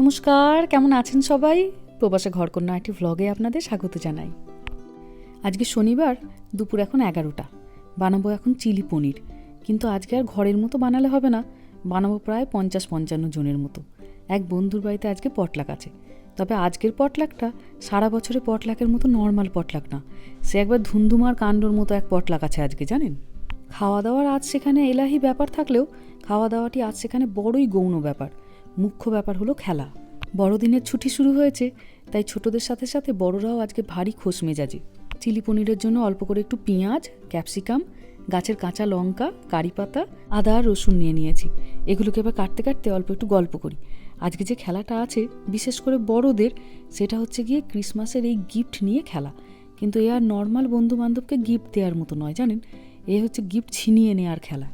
নমস্কার, কেমন আছেন সবাই? প্রবাসে ঘরকন্যা একটি ভ্লগে আপনাদের স্বাগত জানাই। আজকে শনিবার, দুপুর এখন এগারোটা। বানাবো এখন চিলি পনির। কিন্তু আজকে আর ঘরের মতো বানালে হবে না। বানাবো প্রায় পঞ্চাশ পঞ্চান্ন জনের মতো। এক বন্ধুর বাড়িতে আজকে পটলাক আছে। তবে আজকের পটলাকটা সারা বছরে পটলাকের মতো নর্মাল পটলাক না। সে একবার ধুমধুমার কাণ্ডর মতো এক পটলাক আছে আজকে, জানেন? খাওয়া দাওয়ার আজ সেখানে এলাহি ব্যাপার থাকলেও খাওয়া দাওয়াটি আজ সেখানে বড়ই গৌণ ব্যাপার। মুখ্য ব্যাপার হলো খেলা। বড়দিনের ছুটি শুরু হয়েছে, তাই ছোটদের সাথে সাথে বড়রাও আজকে ভারী খোশ মেজাজে। চিলি পনিরের জন্য অল্প করে একটু পেঁয়াজ, ক্যাপসিকাম, গাছের কাঁচা লঙ্কা, কারি পাতা, আদা আর রসুন নিয়ে নিয়েছি। এগুলোকে এবার কাটতে কাটতে অল্প একটু গল্প করি। আজকে যে খেলাটা আছে, বিশেষ করে বড়দের, সেটা হচ্ছে গিয়ে ক্রিসমাসের এই গিফট নিয়ে খেলা। কিন্তু এ আর নর্মাল বন্ধু বান্ধবকে গিফট দেওয়ার মতো নয়, জানেন? এ হচ্ছে গিফট ছিনিয়ে নেওয়ার খেলা।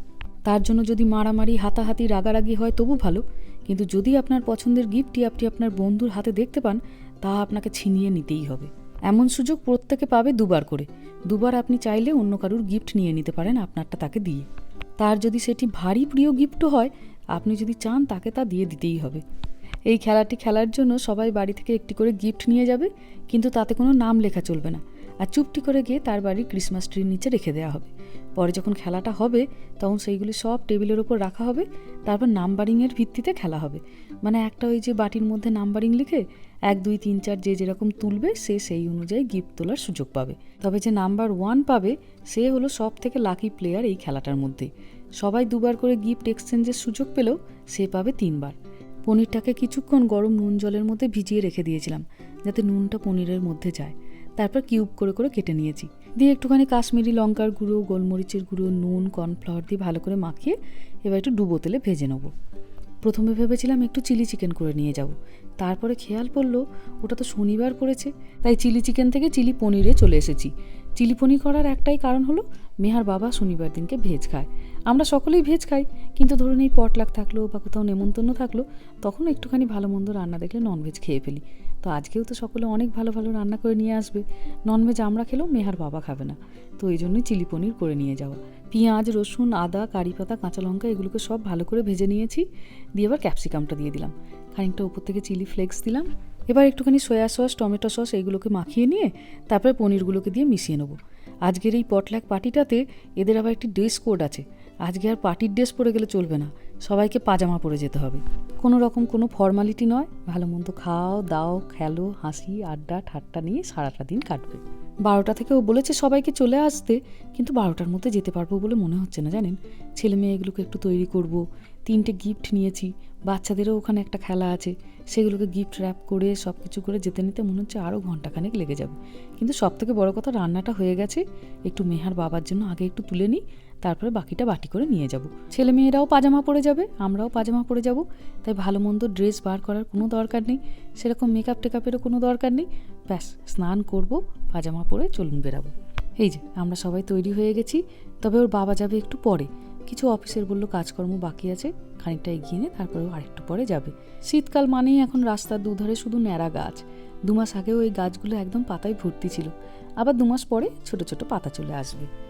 তার জন্য যদি মারামারি, হাতাহাতি, রাগারাগি হয়, তবু ভালো। কিন্তু যদি আপনার পছন্দের গিফটটি আপনি আপনার বন্ধুর হাতে দেখতে পান, তা আপনাকে ছিনিয়ে নিতেই হবে। এমন সুযোগ প্রত্যেকে পাবে দুবার করে। দুবার আপনি চাইলে অন্য কারুর গিফট নিয়ে নিতে পারেন আপনারটা তাকে দিয়ে। তার যদি সেটি ভারী প্রিয় গিফটও হয়, আপনি যদি চান তাকে তা দিয়ে দিতেই হবে। এই খেলাটি খেলার জন্য সবাই বাড়ি থেকে একটি করে গিফট নিয়ে যাবে, কিন্তু তাতে কোনো নাম লেখা চলবে না। আর চুপটি করে গিয়ে তার বাড়ির ক্রিসমাস ট্রির নিচে রেখে দেওয়া হবে। পরে যখন খেলাটা হবে, তখন সেইগুলি সব টেবিলের ওপর রাখা হবে, তারপর নাম্বারিংয়ের ভিত্তিতে খেলা হবে। মানে একটা ওই যে বাটির মধ্যে নাম্বারিং লিখে এক, দুই, তিন, চার যে যেরকম তুলবে, সে সেই অনুযায়ী গিফট তোলার সুযোগ পাবে। তবে যে নাম্বার ওয়ান পাবে, সে হলো সব থেকে লাকি প্লেয়ার এই খেলাটার মধ্যে। সবাই দুবার করে গিফট এক্সচেঞ্জের সুযোগ পেলেও সে পাবে তিনবার। পনিরটাকে কিছুক্ষণ গরম নুন জলের মধ্যে ভিজিয়ে রেখে দিয়েছিলাম, যাতে নুনটা পনিরের মধ্যে যায়। তারপর কিউব করে করে কেটে নিয়েছি। দিয়ে একটুখানি কাশ্মীরি লঙ্কার গুঁড়ো, গোলমরিচের গুঁড়ো, নুন, কর্নফ্লাওয়ার দিয়ে ভালো করে মাখিয়ে এবার একটু ডুবো তেলে ভেজে নেব। প্রথমে ভেবেছিলাম একটু চিলি চিকেন করে নিয়ে যাব। তারপরে খেয়াল পড়ল, ওটা তো শনিবার পড়েছে, তাই চিলি চিকেন থেকে চিলি পনিরে চলে এসেছি। চিলি পনির করার একটাই কারণ হলো, মেহার বাবা শনিবার দিনকে ভেজ খায়। আমরা সকলেই ভেজ খাই, কিন্তু ধরুন এই পটলাক থাকল বা কোথাও নেমন্তন্ন থাকল, তখন একটুখানি ভালো মন্দ রান্না দেখলে ননভেজ খেয়ে ফেলি। তো আজকেও তো সকলে অনেক ভালো ভালো রান্না করে নিয়ে আসবে। ননভেজ আমরা খেলেও মেহার বাবা খাবে না। তো এই জন্যই চিলি পনির করে নিয়ে যাওয়া। পেঁয়াজ, রসুন, আদা, কারি পাতা, কাঁচা লঙ্কা এগুলোকে সব ভালো করে ভেজে নিয়েছি। দিয়ে এবার ক্যাপসিকামটা দিয়ে দিলাম। খানিকটা উপর থেকে চিলি ফ্লেক্স দিলাম। এবার একটুখানি সয়া সস টমেটো সস এইগুলোকে মাখিয়ে নিয়ে তারপরে পনিরগুলোকে দিয়ে মিশিয়ে নেব। আজকের এই পটলাক পার্টিটাতে এদের আবার একটি ড্রেস কোড আছে। আজকে আর পার্টির ড্রেস পরে গেলে চলবে না। সবাইকে পাজামা পরে যেতে হবে। কোনো রকম কোনো ফর্মালিটি নয়। ভালো মন্দ খাও, দাও, খেলো, হাসি, আড্ডা, ঠাট্টা নিয়ে সারাটা দিন কাটবে। বারোটা থেকে ও বলেছে সবাইকে চলে আসতে, কিন্তু বারোটার মধ্যে যেতে পারব বলে মনে হচ্ছে না, জানেন? ছেলে মেয়েগুলোকে একটু তৈরি করব, তিনটে গিফট নিয়েছি, বাচ্চাদেরও ওখানে একটা খেলা আছে, সেগুলোকে গিফট র্যাপ করে সব কিছু করে যেতে নিতে মনে হচ্ছে আরও ঘন্টাখানেক লেগে যাবে। কিন্তু সব থেকে বড় কথা, রান্নাটা হয়ে গেছে, একটু মেহার বাবার জন্য আগে একটু তুলে নিই তারপরে বাকিটা বাটি করে নিয়ে যাব। ছেলে মেয়েরাও পাজামা পরে যাবে, আমরাও পাজামা পরে যাব। তাই ভালো মন্দ ড্রেস বার করার কোনো দরকার নেই। সেরকম মেকআপ টেকআপেরও কোনো দরকার নেই। ব্যাস, স্নান করব, পাজামা পরে চলুন বেরাবো। এই যে, আমরা সবাই তৈরি হয়ে গেছি। তবে ওর বাবা যাবে একটু পরে। কিছু অফিসের বলল কাজকর্ম বাকি আছে, খানিকটা এগিয়ে নিয়ে তারপরে ও আরেকটু পরে যাবে। শীতকাল মানেই এখন রাস্তার দুধারে শুধু ন্যাড়া গাছ। দু মাস আগেও এই গাছগুলো একদম পাতায় ভর্তি ছিল। আবার দু মাস পরে ছোট ছোট পাতা চলে আসবে।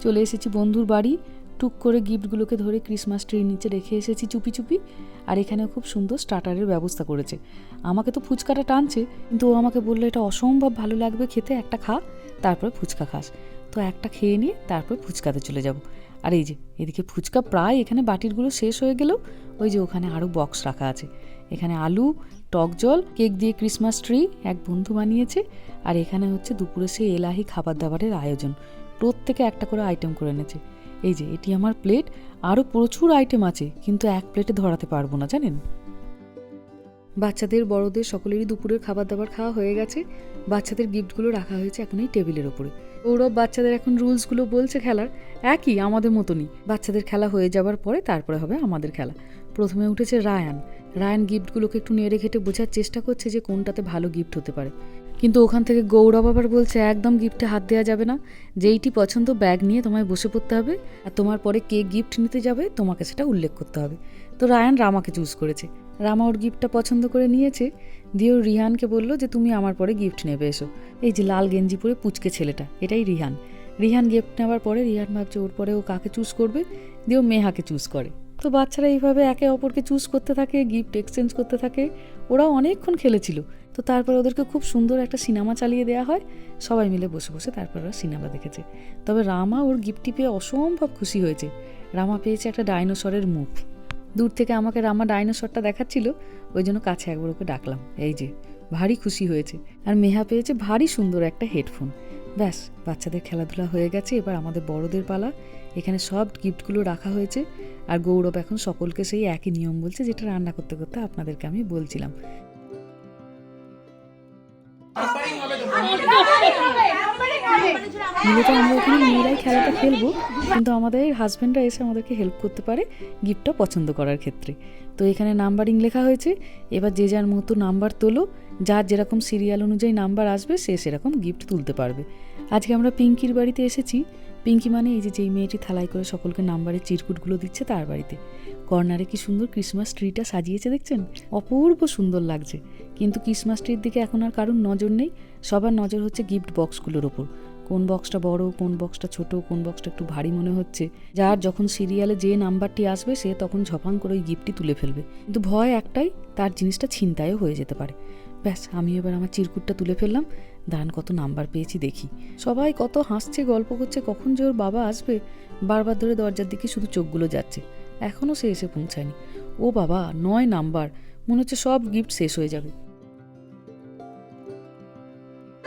চলে এসেছি বন্ধুর বাড়ি। টুক করে গিফটগুলোকে ধরে ক্রিসমাস ট্রির নিচে রেখে এসেছি চুপি চুপি। আর এখানে খুব সুন্দর স্টার্টারের ব্যবস্থা করেছে। আমাকে তো ফুচকাটা টানছে, কিন্তু ও আমাকে বলল, এটা অসম্ভব ভালো লাগবে খেতে, একটা খা, তারপরে ফুচকা খাস। তো একটা খেয়ে নিয়ে তারপর ফুচকাতে চলে যাব। আর এই যে, এদিকে ফুচকা প্রায় এখানে বাটিরগুলো শেষ হয়ে গেলেও ওই যে ওখানে আরও বক্স রাখা আছে। এখানে আলু, টক জল, কেক দিয়ে ক্রিসমাস ট্রি এক বন্ধু বানিয়েছে। আর এখানে হচ্ছে দুপুরে সে এলাহি খাবার দাবারের আয়োজন। প্রত্যেকে একটা করে আইটেম করে এনেছে। এই যে, এটি আমার প্লেট আরও প্রচুর আইটেম আছে, কিন্তু এক প্লেটে ধরাতে পারব না, জানেন? বাচ্চাদের, বড়দের, সকলেরই দুপুরের খাবার দাবার খাওয়া হয়ে গেছে। বাচ্চাদের গিফটগুলো রাখা হয়েছে এখন এই টেবিলের ওপরে। গৌরব, বাচ্চাদের এখন রুলসগুলো বলছে খেলার। একই, আমাদের মতনই। বাচ্চাদের খেলা হয়ে যাওয়ার পরে তারপরে হবে আমাদের খেলা। প্রথমে উঠেছে রায়ান। রায়ান গিফটগুলোকে একটু নেড়ে ঘেটে বোঝার চেষ্টা করছে যে কোনটাতে ভালো গিফট হতে পারে। কিন্তু ওখান থেকে গৌরব আবার বলছে, একদম গিফটে হাত দেওয়া যাবে না। যেইটি পছন্দ, ব্যাগ নিয়ে তোমায় বসে পড়তে হবে। আর তোমার পরে কে গিফট নিতে যাবে, তোমাকে সেটা উল্লেখ করতে হবে। তো রায়ান রামাকে চুজ করেছে। রামা ওর গিফটটা পছন্দ করে নিয়েছে। দিয়ে ও রিহানকে বলল যে, তুমি আমার পরে গিফট নেবে, এসো। এই যে লাল গেঞ্জি পরে পুচকে ছেলেটা, এটাই রিহান। রিহান গিফট নেওয়ার পরে রিহান ভাবছে, ওর পরে ও কাকে চুজ করবে? দিয়ে ও মেহাকে চুজ করে। তো বাচ্চারা এইভাবে একে অপরকে চুজ করতে থাকে, গিফট এক্সচেঞ্জ করতে থাকে। ওরাও অনেকক্ষণ খেলেছিল। তো তারপর ওদেরকে খুব সুন্দর একটা সিনেমা চালিয়ে দেওয়া হয়। সবাই মিলে বসে বসে তারপর ওরা সিনেমা দেখেছে। তবে রামা ওর গিফটটি পেয়ে অসম্ভব খুশি হয়েছে। রামা পেয়েছে একটা ডাইনোসরের মুখ। দূর থেকে আমাকে রামা ডাইনোসরটা দেখাচ্ছিল, ওই জন্য কাছে একবার ওকে ডাকলাম। এই যে, ভারী খুশি হয়েছে। আর মেহা পেয়েছে ভারী সুন্দর একটা হেডফোন। ব্যাস, বাচ্চাদের খেলাধুলা হয়ে গেছে, এবার আমাদের বড়দের পালা। এখানে সব গিফটগুলো রাখা হয়েছে। আর গৌরব এখন সকলকে সেই একই নিয়ম বলছে, যেটা রান্না করতে করতে আপনাদেরকে আমি বলছিলাম। মূলত আমরা ওখানে মেয়েরাই খেলাটা খেলব, কিন্তু আমাদের হাজব্যান্ডরা এসে আমাদেরকে হেল্প করতে পারে গিফটটা পছন্দ করার ক্ষেত্রে। তো এখানে নাম্বারিং লেখা হয়েছে, এবার যে যার মতো নাম্বার তোলো, যার যেরকম সিরিয়াল অনুযায়ী নাম্বার আসবে, সে সেরকম গিফট তুলতে পারবে। আজকে আমরা পিঙ্কির বাড়িতে এসেছি। পিঙ্কি মানে এই যে, যেই মেয়েটি থালাই করে সকলকে নাম্বারের চিরকুটগুলো দিচ্ছে তার বাড়িতে। কর্নারে কি সুন্দর ক্রিসমাস ট্রিটা সাজিয়েছে দেখছেন? অপূর্ব সুন্দর লাগছে। কিন্তু ক্রিসমাস ট্রির দিকে এখন আর কারোর নজর নেই। সবার নজর হচ্ছে গিফট বক্সগুলোর ওপর। কোন বক্সটা বড়, কোন বক্সটা ছোট, কোন বক্সটা একটু ভারী মনে হচ্ছে, যার যখন সিরিয়ালে যে নাম্বারটি আসবে, সে তখন ঝপাং করে ওই গিফটটি তুলে ফেলবে। কিন্তু ভয় একটাই, তার জিনিসটা ছিনতাইও হয়ে যেতে পারে। ব্যাস, আমি এবার আমার চিরকুটটা তুলে ফেললাম, দাঁড়ান কত নাম্বার পেয়েছি দেখি। সবাই কত হাসছে, গল্প করছে, কখন যে ওর বাবা আসবে, বারবার ধরে দরজার দিকে শুধু চোখগুলো যাচ্ছে। এখনও সে এসে পৌঁছায়নি। ও বাবা, নয় নাম্বার মনে হচ্ছে সব গিফট শেষ হয়ে যাবে।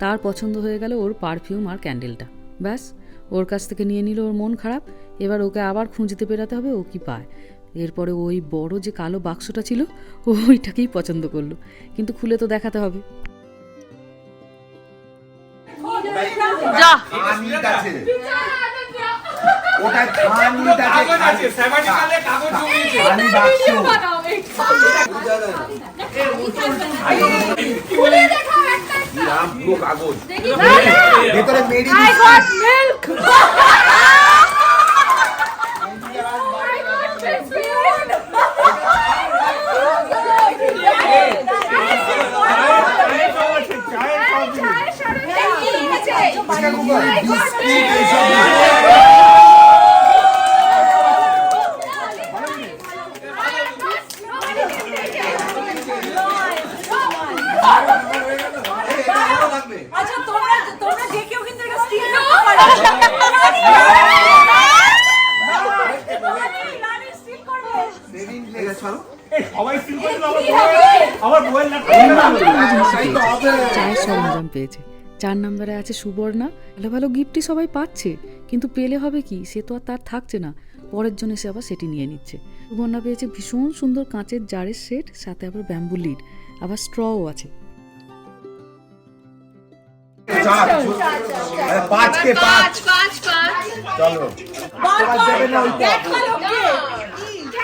তার পছন্দ হয়ে গেল ওর পারফিউম আর ক্যান্ডেলটা ব্যাস, ওর কাছ থেকে নিয়ে নিল ওর মন খারাপ। এবার ওকে আবার খুঁজতে বেরাতে হবে, ও কি পায়? এরপরে ওই বড় যে কালো বাক্সটা ছিল ওইটাকেই পছন্দ করল। কিন্তু খুলে তো দেখাতে হবে। আছে ওটা কাগজ ভেতরে মেরি বিস্কিট এসব আচ্ছা তোমরা তোমরা যে কেউ কিন্তু এটা স্টিল করতে পারো রানী স্টিল করবে সেভিং লেগে চলো চায়ের সরঞ্জাম পেয়েছে। চার নম্বরে আছে সুবর্ণা। ভালো ভালো গিফটই সবাই পাচ্ছে কিন্তু পেলে হবে কি? সে তো আর তার থাকছে না। পরের জন্য সে আবার সেটি নিয়ে নিচ্ছে। সুবর্ণা পেয়েছে ভীষণ সুন্দর কাঁচের জারের সেট সাথে আবার ব্যাম্বু লিড আবার স্ট্রও আছে। পাঁচ। কে পাঁচ চলো। বলছিস বুঝে বল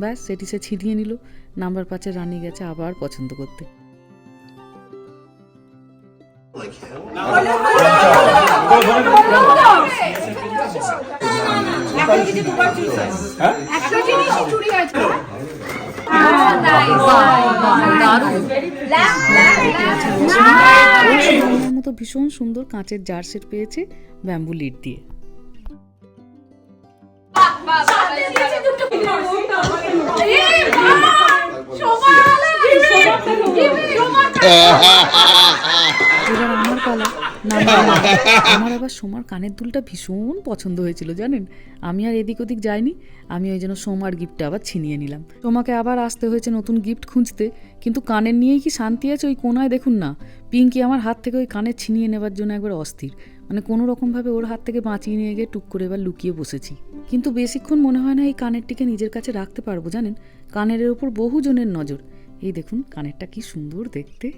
ব্যাস সেটি সে ছিনিয়ে নিল নাম্বার পাঁচে রানি গেছে আবার পছন্দ করতে মতো ভীষণ সুন্দর কাঁচের জার সেট পেয়েছে ব্যাম্বু লিড দিয়ে এবার আমার পালা। আমার আবার সোমার কানের দুলটা ভীষণ পছন্দ হয়েছিল, জানেন? আমি আর এদিক ওদিক যাইনি। আমি ওই জন্য সোমার গিফটটা আবার ছিনিয়ে নিলাম। সোমাকে আবার আসতে হয়েছে নতুন গিফট খুঁজতে। কিন্তু কানের নিয়েই কি শান্তি আছে ওই কোনায়? দেখুন না। পিঙ্কি আমার হাত থেকে ওই কানের ছিনিয়ে নেবার জন্য একবার অস্থির। মানে কোনো রকমভাবে ওর হাত থেকে বাঁচিয়ে নিয়ে গিয়ে টুক করে এবার লুকিয়ে বসেছি। কিন্তু বেশিক্ষণ মনে হয় না এই কানেরটিকে নিজের কাছে রাখতে পারব, জানেন? কানের ওপর বহুজনের নজর। এই দেখুন কানেরটা কি সুন্দর দেখতে।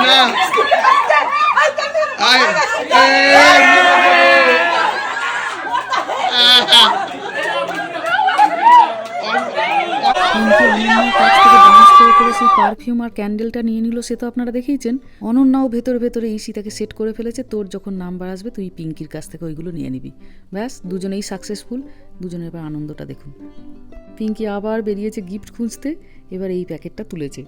না আয় পিঙ্কি অনন্যার কাছ থেকে ডান্স করে করে সেই পারফিউম আর ক্যান্ডেলটা নিয়ে নিল সে তো আপনারা দেখেইছেন অনন্যাও ভেতরে ভেতরে ইসি তাকে সেট করে ফেলেছে। তোর যখন নাম্বার আসবে তুই পিঙ্কির কাছ থেকে ওইগুলো নিয়ে নিবি। ব্যাস দুজনেই সাকসেসফুল দুজনের এবার আনন্দটা দেখুন। পিঙ্কি আবার বেরিয়েছে গিফট খুঁজতে। এবার এই প্যাকেটটা তুলেছে।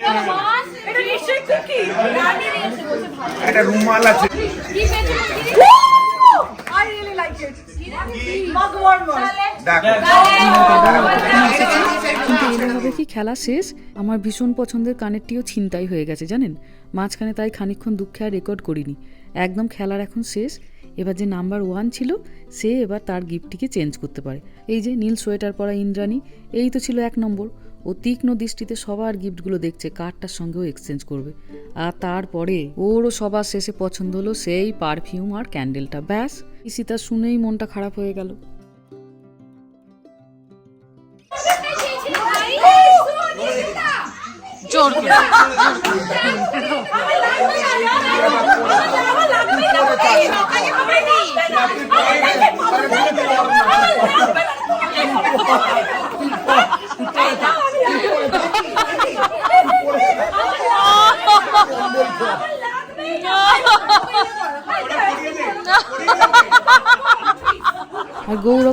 এটা একটা রুমাল আছে। কিন্তু কি খেলা শেষ, আমার ভীষণ পছন্দের কানেরটিও ছিনতাই হয়ে গেছে, জানেন? মাঝখানে তাই খানিকক্ষণ দুঃখে আর রেকর্ড করিনি। একদম খেলার এখন শেষ, এবার যে নাম্বার ওয়ান ছিল, সে এবার তার গিফটটিকে চেঞ্জ করতে পারে। এই যে নীল সোয়েটার পরা ইন্দ্রাণী, এই তো ছিল এক নম্বর। ও তীক্ষ্ণ দৃষ্টিতে সবার গিফটগুলো দেখছে, কার্ডটার সঙ্গেও এক্সচেঞ্জ করবে। আর তারপরে ওরও সবার শেষে পছন্দ হলো সেই পারফিউম আর ক্যান্ডেলটা ব্যাস। ইসিতা শুনেই মনটা খারাপ হয়ে গেল। জোর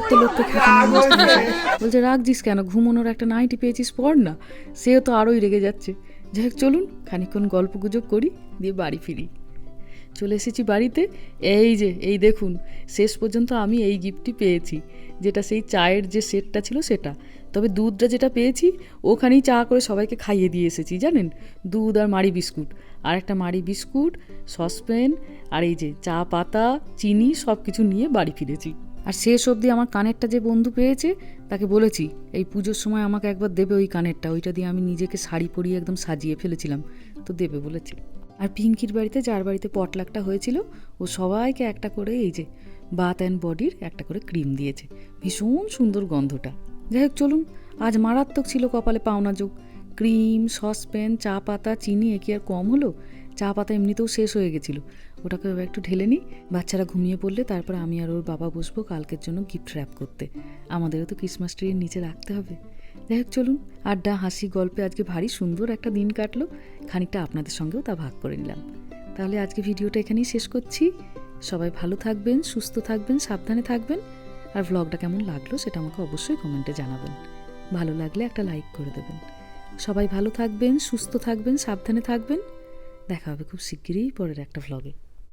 তো লোককে বলছে রাখছিস কেন? ঘুমোনোর একটা নাইটি পেয়েছিস, পর না? সেও তো আরোই রেগে যাচ্ছে। যাই হোক, চলুন খানিকক্ষণ গল্প গুজব করি, দিয়ে বাড়ি ফিরি। চলে এসেছি বাড়িতে। এই যে, এই দেখুন, শেষ পর্যন্ত আমি এই গিফটটি পেয়েছি, যেটা সেই চায়ের যে সেটটা ছিল সেটা। তবে দুধটা যেটা পেয়েছি, ওখানেই চা করে সবাইকে খাইয়ে দিয়ে এসেছি, জানেন? দুধ আর মাড়ি বিস্কুট। আর একটা মাড়ি বিস্কুট, সসপ্যান, আর এই যে চা পাতা, চিনি সব কিছু নিয়ে বাড়ি ফিরেছি। আর শেষ অবধি আমার কানেরটা যে বন্ধু পেয়েছে, তাকে বলেছি, এই পুজোর সময় আমাকে একবার দেবে ওই কানেরটা, ওইটা দিয়ে আমি নিজেকে শাড়ি পরিয়ে একদম সাজিয়ে ফেলেছিলাম। তো দেবে বলেছে। আর পিঙ্কির বাড়িতে, যার বাড়িতে পটলাকটা হয়েছিল, ও সবাইকে একটা করে এই যে বাথ অ্যান্ড বডির একটা করে ক্রিম দিয়েছে। ভীষণ সুন্দর গন্ধটা। যাই হোক, চলুন, আজ মারাত্মক ছিল কপালে পাওনা যোগ। ক্রিম, সসপ্যান, চা পাতা, চিনি, এ কি আর কম হলো? চা পাতা এমনিতেও শেষ হয়ে গেছিল। ওটাকে এবার একটু ঢেলে নিই। বাচ্চারা ঘুমিয়ে পড়লে তারপর আমি আর ওর বাবা বসবো কালকের জন্য গিফট র্যাপ করতে। আমাদেরও তো ক্রিসমাস ট্রির নিচে রাখতে হবে। যাই হোক, চলুন। আড্ডা, হাসি, গল্পে আজকে ভারী সুন্দর একটা দিন কাটলো। খানিকটা আপনাদের সঙ্গেও তা ভাগ করে নিলাম। তাহলে আজকে ভিডিওটা এখানেই শেষ করছি। সবাই ভালো থাকবেন, সুস্থ থাকবেন, সাবধানে থাকবেন। আর ভ্লগটা কেমন লাগল সেটা আমাকে অবশ্যই কমেন্টে জানাবেন। ভালো লাগলে একটা লাইক করে দেবেন। সবাই ভালো থাকবেন, সুস্থ থাকবেন, সাবধানে থাকবেন। দেখা হবে খুব শিগগিরই পরের একটা ভ্লগে